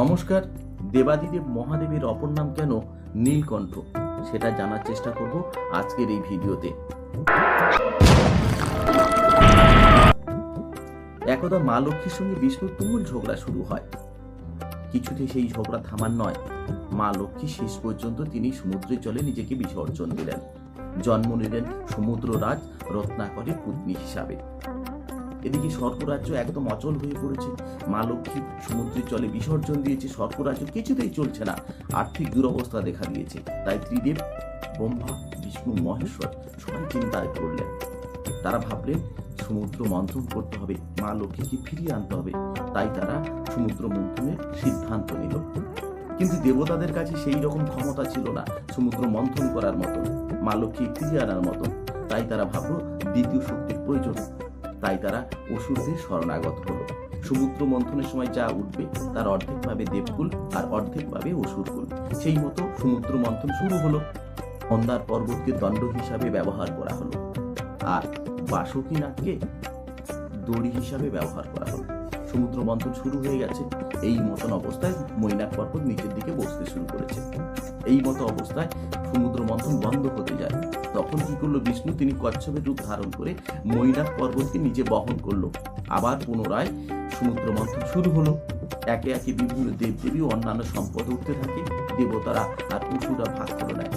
নমস্কার, দেবাদিদেব মহাদেবের অপর নাম কেন নীলকণ্ঠ? সেটা জানার চেষ্টা করব আজকের এই ভিডিওতে। একদা মা লক্ষ্মীর সঙ্গে বিষ্ণুর তুমুল ঝগড়া শুরু হয়। কিছুতে সেই ঝগড়া থামার নয়, মা লক্ষ্মী শেষ পর্যন্ত তিনি সমুদ্রের জলে নিজেকে বিসর্জন দিলেন। জন্ম নিলেন সমুদ্ররাজ রত্নাকরের পত্নী হিসাবে। এদিকে স্বর্গরাজ্য একদম অচল হয়ে পড়েছে। মা লক্ষ্মী সমুদ্রের জলে বিসর্জন দিয়েছে। স্বর্গরাজ্য কিছুতেই চলছে না। আর্থিক দুরবস্থা দেখা দিয়েছে। তাই ত্রিদেব, ব্রহ্মা, বিষ্ণু, মহেশ্বর সবাই চিন্তায় পড়লেন। তারা ভাবলেন, সমুদ্র মন্থন করতে হবে। মা লক্ষ্মীকে ফিরিয়ে আনতে হবে। তাই তারা সমুদ্র মন্থনের সিদ্ধান্ত নিল। কিন্তু দেবতাদের কাছে সেই রকম ক্ষমতা ছিল না সমুদ্র মন্থন করার মতো মা লক্ষ্মী ফিরিয়ে আনার মতো তাই তারা ভাবলো, দ্বিতীয় শক্তির প্রয়োজন। তাই তারা অসুরদের শরণাগত হলো। সমুদ্র মন্থনের সময় যা উঠবে, তার অর্ধেক পাবে দেবকুল আর অর্ধেক পাবে অসুরকুল। সেই মতো সমুদ্র মন্থন শুরু হলো। মন্দার পর্বতকে দণ্ড হিসাবে ব্যবহার করা হলো। আর বাসুকী নাগকে দড়ি হিসাবে ব্যবহার করা হলো। সমুদ্র মন্থন শুরু হয়ে গেছে। এই মতন অবস্থায় মৈনাক পর্বত নিচের দিকে বসতে শুরু করেছে। এই মতো অবস্থায় সমুদ্র মন্থন বন্ধ হতে যায়। তখন কি করল বিষ্ণু? তিনি কচ্ছপের রূপ ধারণ করে মৈনাক পর্বতকে নিজে বহন করল। আবার পুনরায় সমুদ্র মন্থন শুরু হলো। একে একে বিভিন্ন দেবদেবী ও অন্যান্য সম্পদ উঠতে থাকে। দেবতারা আর পশুরা ভাগ করে নেয়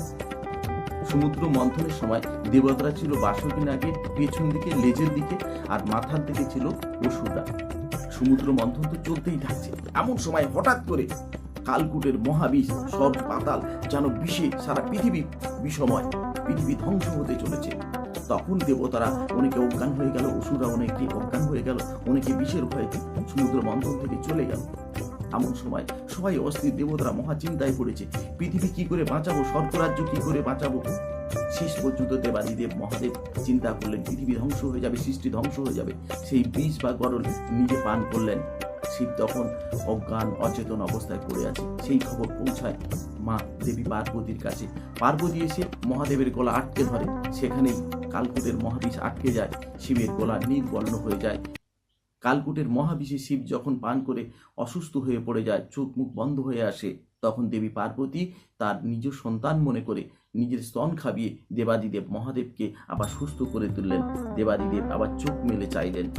সমুদ্র মন্থনের সময় দেবতারা ছিল বাসুকী নাগের পেছন দিকে, লেজের দিকে আর মাথার দিকে ছিল অসুররা। সমুদ্র মন্থন তো চলতেই থাকছে। এমন সময় হঠাৎ করে কালকুটের মহাবিষ সব পাতাল যেন বিষে সারা পৃথিবী বিষময়। পৃথিবী ধ্বংস হতে চলেছে। তখন দেবতারা অনেকে অজ্ঞান হয়ে গেল, অসুররা অনেকে অজ্ঞান হয়ে গেল, অনেকে বিষের ভয়ে সমুদ্র মন্থন থেকে চলে গেল। এমন সময় সবাই অস্থির দেবতারা মহা চিন্তায় পড়েছে, পৃথিবী কি করে বাঁচাবো, স্বর্গরাজ্য কি করে বাঁচাবো? শেষ পর্যন্ত দেবাদিদেব মহাদেব চিন্তা করলেন, পৃথিবী ধ্বংস হয়ে যাবে, সৃষ্টি ধ্বংস হয়ে যাবে। সেই বীজ বা গরল নিজে পান করলেন। শিব তখন অজ্ঞান, অচেতন অবস্থায় পড়ে আছে। সেই খবর পৌঁছায় মা দেবী পার্বতীর কাছে। পার্বতী এসে মহাদেবের গলা আটকে ধরে। সেখানেই কালকুটের মহাবিষ আটকে যায়। শিবের গলা নির্বর্ণ হয়ে যায়। কালকুটের মহাবিষে শিব যখন পান করে অসুস্থ হয়ে পড়ে যায়, চোখ মুখ বন্ধ হয়ে আসে, তখন দেবী পার্বতী তার নিজ সন্তান মনে করে নিজের স্তন খাবিয়ে দেবাদিদেব মহাদেবকে আবার সুস্থ করে তুললেন। দেবাদিদেব আবার চোখ মেলে চাইলেন।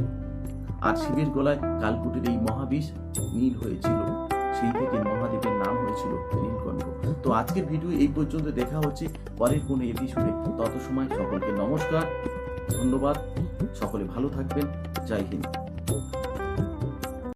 আর শিবের গলায় কালকুটির এই মহাবিষ নীল হয়েছিল। সেই থেকে মহাদেবের নাম হয়েছিল নীলকণ্ঠ। তো আজকের ভিডিও এই পর্যন্ত দেখা হচ্ছে পরের কোনো এপিসোডে তত সময় সকলকে নমস্কার, ধন্যবাদ। সকলে ভালো থাকবেন। জয় হিন্দ।